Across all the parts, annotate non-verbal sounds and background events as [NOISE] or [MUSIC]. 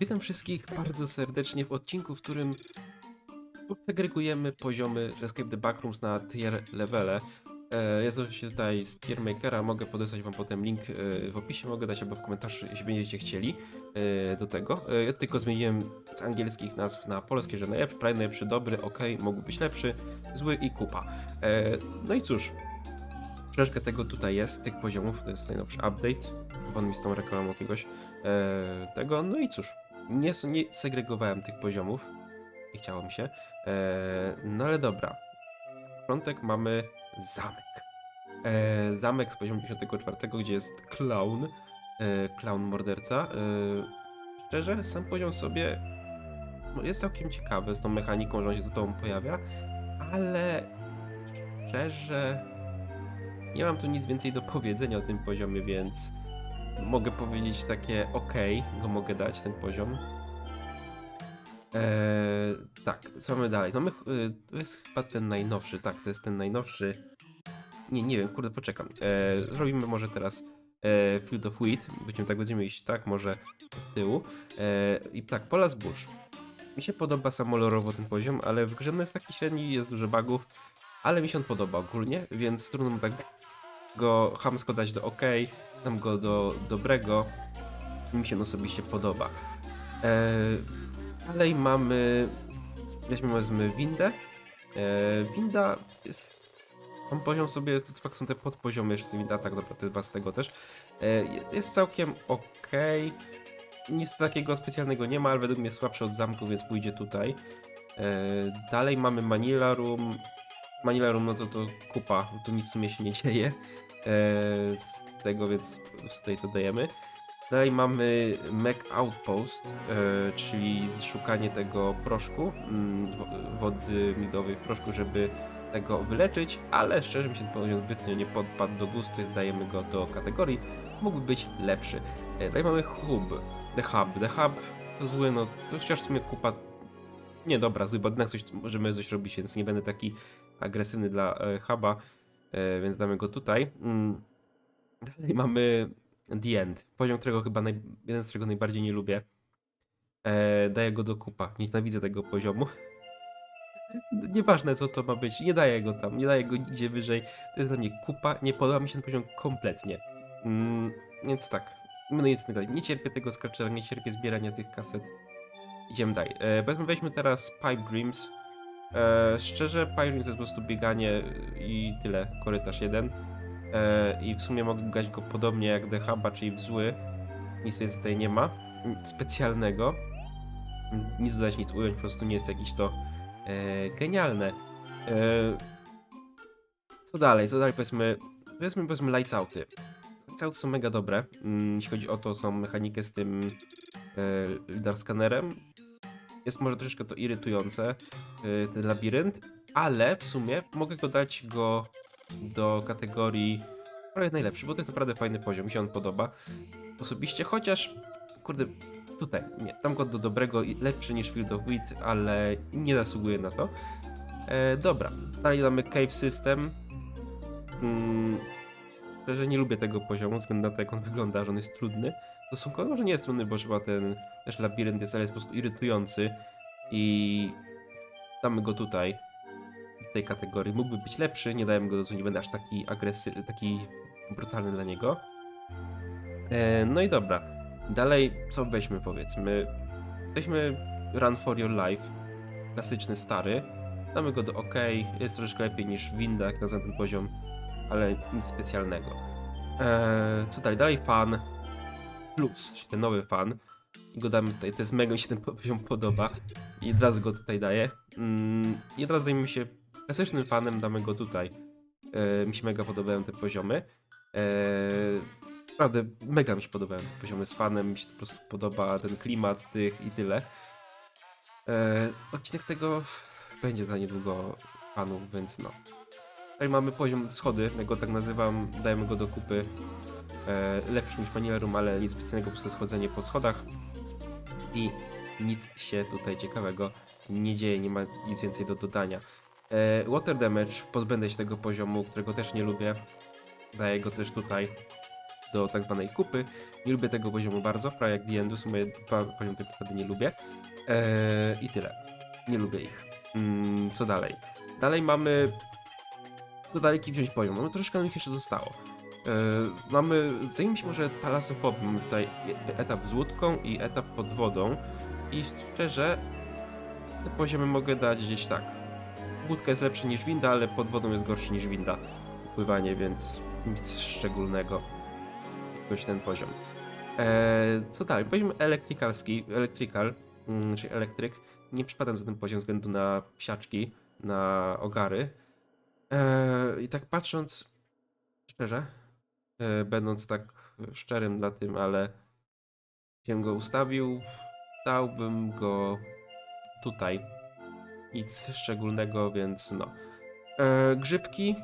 Witam wszystkich bardzo serdecznie w odcinku, w którym segregujemy poziomy z Escape the Backrooms na tier levele. E, Jest oczywiście tutaj z tier makera, mogę podesłać wam potem link e, w opisie, mogę dać albo w komentarzu, jeśli będziecie chcieli e, do tego. Ja tylko zmieniłem z angielskich nazw na polskie, że najlepszy, prawie najlepszy, dobry, ok, mógł być lepszy, zły i kupa. No i cóż, troszeczkę tego tutaj jest, tych poziomów, to jest najnowszy update, won mi z tą reklamą jakiegoś tego, no i cóż, nie, nie segregowałem tych poziomów, nie chciało mi się, e, no ale dobra, początek mamy zamek. E, zamek z poziomu 54, gdzie jest clown, e, clown morderca. Szczerze, sam poziom sobie no, jest całkiem ciekawy z tą mechaniką, że on się za tobą pojawia, ale szczerze nie mam tu nic więcej do powiedzenia o tym poziomie, więc mogę powiedzieć takie ok, go mogę dać, ten poziom. Eee, tak, co mamy dalej? No my, y, to jest chyba ten najnowszy, tak, to jest ten najnowszy. Nie, nie wiem, kurde, poczekam. Eee, zrobimy może teraz e, Field of Wheat, będziemy tak będziemy iść, tak, może z tyłu. Eee, I tak, Pola Zbóż. Mi się podoba samolorowo ten poziom, ale w grze no jest taki średni, jest dużo bugów, ale mi się on podoba ogólnie, więc trudno mu tak go hamsko dać do OK, dam go do dobrego. Mi się on osobiście podoba. Eee, dalej mamy. Wezmę windę. Eee, winda jest. Mam poziom sobie, to są te podpoziomy jeszcze winda, tak jest was z tego też. Eee, jest całkiem ok. Nic takiego specjalnego nie ma, ale według mnie słabszy od zamku, więc pójdzie tutaj. Eee, dalej mamy Manila Room. Manila Room, no to to kupa, tu nic w sumie się nie dzieje. Z tego, więc tutaj to dajemy. Dalej mamy Mac Outpost, e, czyli szukanie tego proszku, mm, wo- wody migdowej w proszku, żeby tego wyleczyć, ale szczerze mi się poziom zbytnio nie podpadł do gustu, więc dajemy go do kategorii. Mógłby być lepszy. E, dalej mamy Hub, The Hub. The Hub to zły, no to chociaż w sumie kupa nie dobra, zły, bo jednak coś możemy coś robić, więc nie będę taki agresywny dla e, Huba, e, więc damy go tutaj. Dalej mamy The End, poziom, którego chyba naj, jeden z którego najbardziej nie lubię. E, daję go do kupa. Nienawidzę tego poziomu. [LAUGHS] Nieważne co to ma być, nie daję go tam, nie daję go nigdzie wyżej. To jest dla mnie kupa, nie podoba mi się ten poziom kompletnie. Mm, więc tak, no nic nie cierpię tego skaczera, nie cierpię zbierania tych kaset. Idziemy dalej. E, powiedzmy, weźmy teraz Pipe Dreams. E, szczerze, Pipe Dreams to jest po prostu bieganie i tyle, korytarz jeden. E, I w sumie mogę grać go podobnie jak The Huba, czyli w zły. Nic więcej tutaj nie ma. Specjalnego. Nic dodać, nic ująć, po prostu nie jest jakiś to e, genialne. E, co dalej? Co dalej? Powiedzmy, powiedzmy, powiedzmy Lights Outy. Lights Outy są mega dobre. Mm, Jeśli chodzi o to, są mechanikę z tym lidar skanerem. Jest może troszeczkę to irytujące, ten labirynt, ale w sumie mogę go dać go do kategorii prawie najlepszy, bo to jest naprawdę fajny poziom, mi się on podoba. Osobiście, chociaż, kurde, tutaj, nie, tam go do dobrego i lepszy niż Field of Wheat, ale nie zasługuje na to. E, dobra, dalej mamy Cave System. Mm, szczerze nie lubię tego poziomu, ze względu na to, jak on wygląda, że on jest trudny. Stosunkowo może nie jest trudny, bo chyba ten też labirynt jest, ale jest po prostu irytujący i damy go tutaj tej kategorii. Mógłby być lepszy, nie dałem go do nie będę aż taki agresywny, taki brutalny dla niego. E, no i dobra. Dalej, co weźmy powiedzmy? Weźmy Run for Your Life. Klasyczny, stary. Damy go do OK. Jest troszeczkę lepiej niż Winda, jak na ten poziom, ale nic specjalnego. E, co dalej? Dalej fan. Plus, czyli ten nowy fan. I go damy tutaj. To jest mega, mi się ten poziom podoba. I od razu go tutaj daję. Mm, I od razu zajmiemy się klasycznym fanem, damy go tutaj. E, mi się mega podobają te poziomy. E, naprawdę, mega mi się podobają te poziomy z fanem, mi się po prostu podoba ten klimat tych i tyle. E, odcinek z tego będzie za niedługo fanów, więc no. Tutaj mamy poziom schody, ja go tak nazywam, dajemy go do kupy. E, lepszy niż Manilerum, ale nic specjalnego, po prostu schodzenie po schodach. I nic się tutaj ciekawego nie dzieje, nie ma nic więcej do dodania. E, water Damage, pozbędę się tego poziomu, którego też nie lubię. Daję go też tutaj. do tak zwanej kupy. Nie lubię tego poziomu bardzo, prawie jak The Endu, są moje dwa poziomy, które naprawdę nie lubię. Eee, I tyle. Nie lubię ich. Mm, co dalej? Dalej mamy... Co daleki wziąć poziom? Mamy troszeczkę nam ich jeszcze zostało. Eee, mamy... Zajmijmy się może talasofobią. Mamy tutaj etap z łódką i etap pod wodą. I szczerze, te poziomy mogę dać gdzieś tak. Łódka jest lepsza niż winda, ale pod wodą jest gorszy niż winda. Pływanie, więc nic szczególnego. Jakoś ten poziom. Eee, co dalej? Poziom elektrykalski, electrical, mm, czyli elektryk. Nie przypadam za ten poziom względu na psiaczki, na ogary. Eee, I tak patrząc, szczerze, e, będąc tak szczerym na tym, ale gdybym go ustawił, dałbym go tutaj. Nic szczególnego, więc no. E, grzybki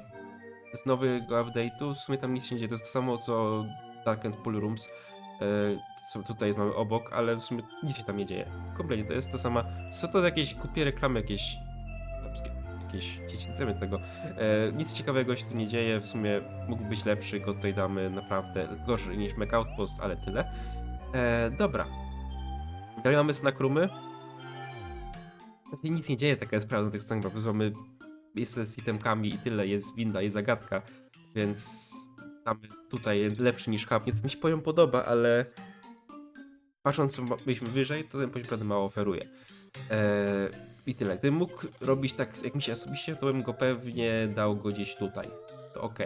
z nowego update'u, w sumie tam nic się nie dzieje, to jest to samo co Dark and Pool Rooms, e, tutaj mamy obok, ale w sumie nic się tam nie dzieje. Kompletnie to jest to sama, co to jakieś, kupię reklamy jakieś, jakieś dziecięce tego. E, nic ciekawego się tu nie dzieje, w sumie mógł być lepszy, go tutaj damy naprawdę gorzej niż Mac Outpost, ale tyle. E, dobra. Dalej mamy snack roomy. Tutaj nic nie dzieje, taka jest prawda tych snack roomach, mamy miejsce z itemkami i tyle, jest winda, jest zagadka, więc mamy tutaj lepszy niż hub, więc mi się poziom podoba, ale patrząc co byliśmy wyżej, to ten poziom naprawdę mało oferuje. Eee, I tyle. Gdybym mógł robić tak, jak mi się osobiście, to bym go pewnie dał go gdzieś tutaj. To ok.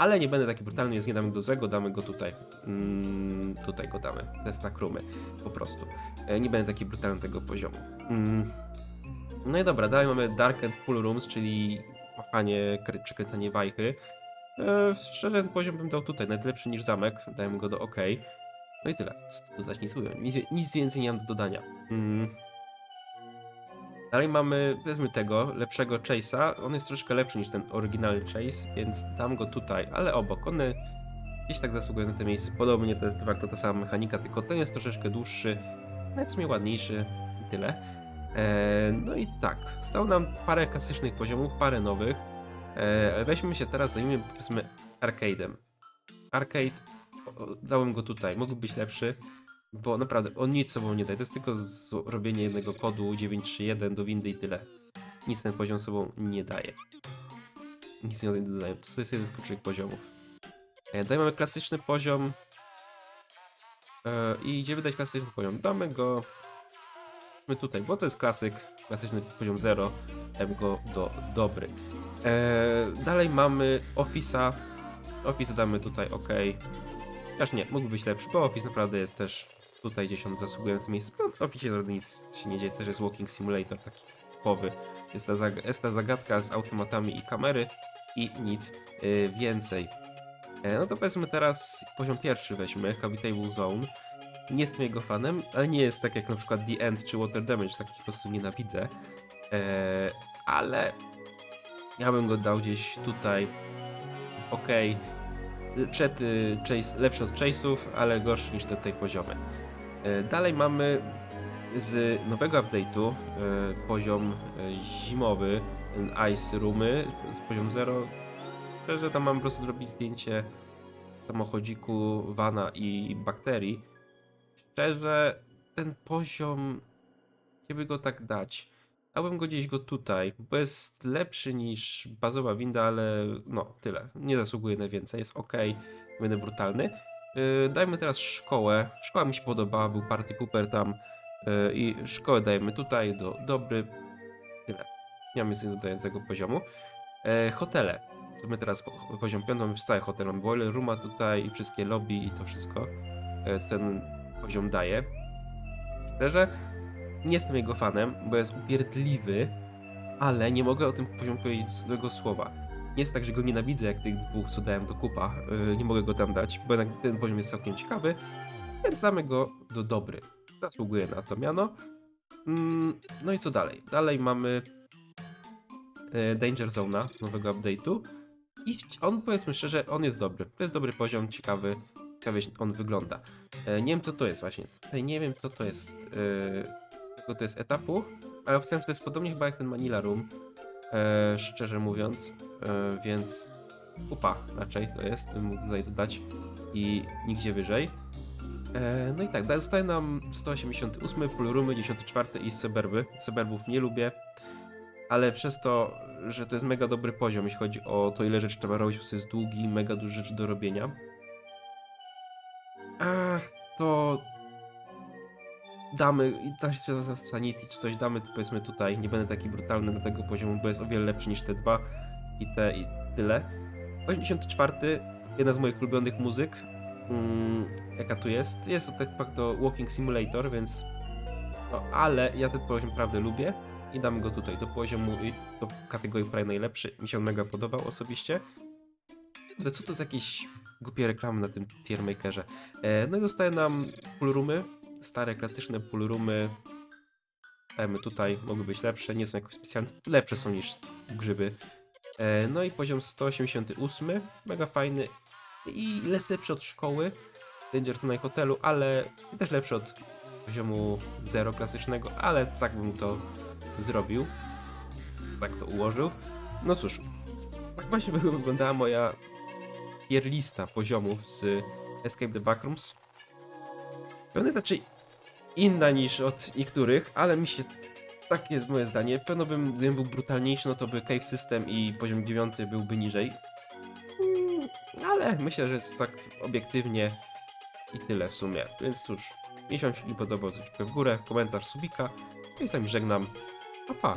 Ale nie będę taki brutalny, więc nie damy do zego, damy go tutaj. Mm, tutaj go damy. Test na krumy. Po prostu. E, nie będę taki brutalny tego poziomu. Mm. No i dobra, dalej mamy Dark and Full Rooms, czyli machanie, przekręcanie wajchy. E, szczerze, ten poziom bym dał tutaj, nawet lepszy niż zamek, dałem go do OK. No i tyle. Nic, nic, nic więcej nie mam do dodania. Mm. Dalej mamy, powiedzmy tego, lepszego Chase'a. On jest troszkę lepszy niż ten oryginalny Chase, więc dam go tutaj, ale obok. One gdzieś tak zasługują na to miejsce. Podobnie to jest de facto ta sama mechanika, tylko ten jest troszeczkę dłuższy, nawet w sumie ładniejszy i tyle. E, no i tak, stało nam parę klasycznych poziomów, parę nowych. E, ale weźmy się teraz, zajmijmy powiedzmy arcade'em. Arcade, dałem go tutaj, mógł być lepszy, bo naprawdę on nic sobą nie daje. To jest tylko zrobienie jednego kodu 931 do windy i tyle. Nic ten poziom sobą nie daje. Nic nie dodaję. To jest jeden z kluczowych poziomów. E, dalej mamy klasyczny poziom. E, I gdzie wydać klasyczny poziom? Damy go my tutaj, bo to jest klasyk, klasyczny poziom 0, dajmy go do dobry. Eee, dalej mamy Office'a, Office damy tutaj OK. Aż nie, mógłby być lepszy, bo Office naprawdę jest też tutaj gdzieś on zasługuje na to miejsce. No, w Office naprawdę nic się nie dzieje, też jest Walking Simulator taki typowy. Jest ta, zag- jest ta zagadka z automatami i kamery i nic y, więcej. E, no to powiedzmy teraz poziom pierwszy weźmy, Habitable Zone. Nie jestem jego fanem, ale nie jest tak jak na przykład The End czy Water Damage, takich po prostu nienawidzę. Eee, ale ja bym go dał gdzieś tutaj. Ok. Przed y, chase, lepszy od chase'ów, ale gorszy niż te tutaj poziomy. E, dalej mamy z nowego update'u poziom zimowy, Ice Roomy z poziom 0. Szczerze tam mam po prostu zrobić zdjęcie samochodziku, wana i bakterii szczerze, ten poziom, gdyby go tak dać, dałbym go gdzieś go tutaj, bo jest lepszy niż bazowa winda, ale no, tyle. Nie zasługuje na więcej, jest ok, będę brutalny. Yy, dajmy teraz szkołę. Szkoła mi się podobała, był party pooper tam yy, i szkołę dajemy tutaj do dobry. Tyle. Nie mam nic do dodającego poziomu. Yy, hotele. To my teraz po, poziom 5, mamy już cały hotel, mamy boiler rooma tutaj i wszystkie lobby i to wszystko. Yy, ten poziom daje. Szczerze, nie jestem jego fanem, bo jest upierdliwy, ale nie mogę o tym poziomie powiedzieć złego słowa. Nie jest tak, że go nienawidzę jak tych dwóch, co dałem do kupa. Yy, nie mogę go tam dać, bo jednak ten poziom jest całkiem ciekawy, więc damy go do dobry. Zasługuje na to miano. Mm, no i co dalej? Dalej mamy yy, Danger Zona z nowego update'u. I on, powiedzmy szczerze, on jest dobry. To jest dobry poziom, ciekawy. Ciekawie on wygląda. E, nie wiem co to jest właśnie. Tutaj nie wiem co to jest. E, tylko to jest etapu. Ale opisałem, że to jest podobnie chyba jak ten Manila Room. E, szczerze mówiąc. E, więc kupa raczej to jest. Bym mógł tutaj dodać. i nigdzie wyżej. E, no i tak, zostaje nam 188, Pulurumy, 94 i Suburby. Suburbów nie lubię, ale przez to, że to jest mega dobry poziom, jeśli chodzi o to, ile rzeczy trzeba robić, bo to jest długi, mega dużo rzeczy do robienia. Ach, to damy, tam się świadom Sanity czy coś damy, powiedzmy tutaj, nie będę taki brutalny na tego poziomu, bo jest o wiele lepszy niż te dwa i te i tyle. 84, jedna z moich ulubionych muzyk, mm, jaka tu jest, jest to tak facto Walking Simulator, więc no, ale ja ten poziom naprawdę lubię i dam go tutaj do poziomu, i do kategorii prawie najlepszy, mi się on mega podobał osobiście. Kurde, co to jest jakieś głupie reklamy na tym tiermakerze. E, no i zostaje nam pulrumy, stare, klasyczne pulrumy. Dajmy tutaj, mogły być lepsze, nie są jakoś specjalnie, lepsze są niż grzyby. E, no i poziom 188, mega fajny i jest lepszy od szkoły Danger Zone hotelu, ale też lepszy od poziomu 0 klasycznego, ale tak bym to zrobił. Tak to ułożył. No cóż, tak właśnie [LAUGHS] wyglądała moja tier lista poziomów z Escape the Backrooms. Jest raczej inna niż od niektórych, ale mi się takie jest moje zdanie. Pewno bym, gdybym był brutalniejszy, no to by Cave System i poziom 9 byłby niżej. Mm, Ale myślę, że jest tak obiektywnie i tyle w sumie. Więc cóż, jeśli wam się nie podobał, coś w górę, komentarz, subika. No i sami żegnam. Pa, pa.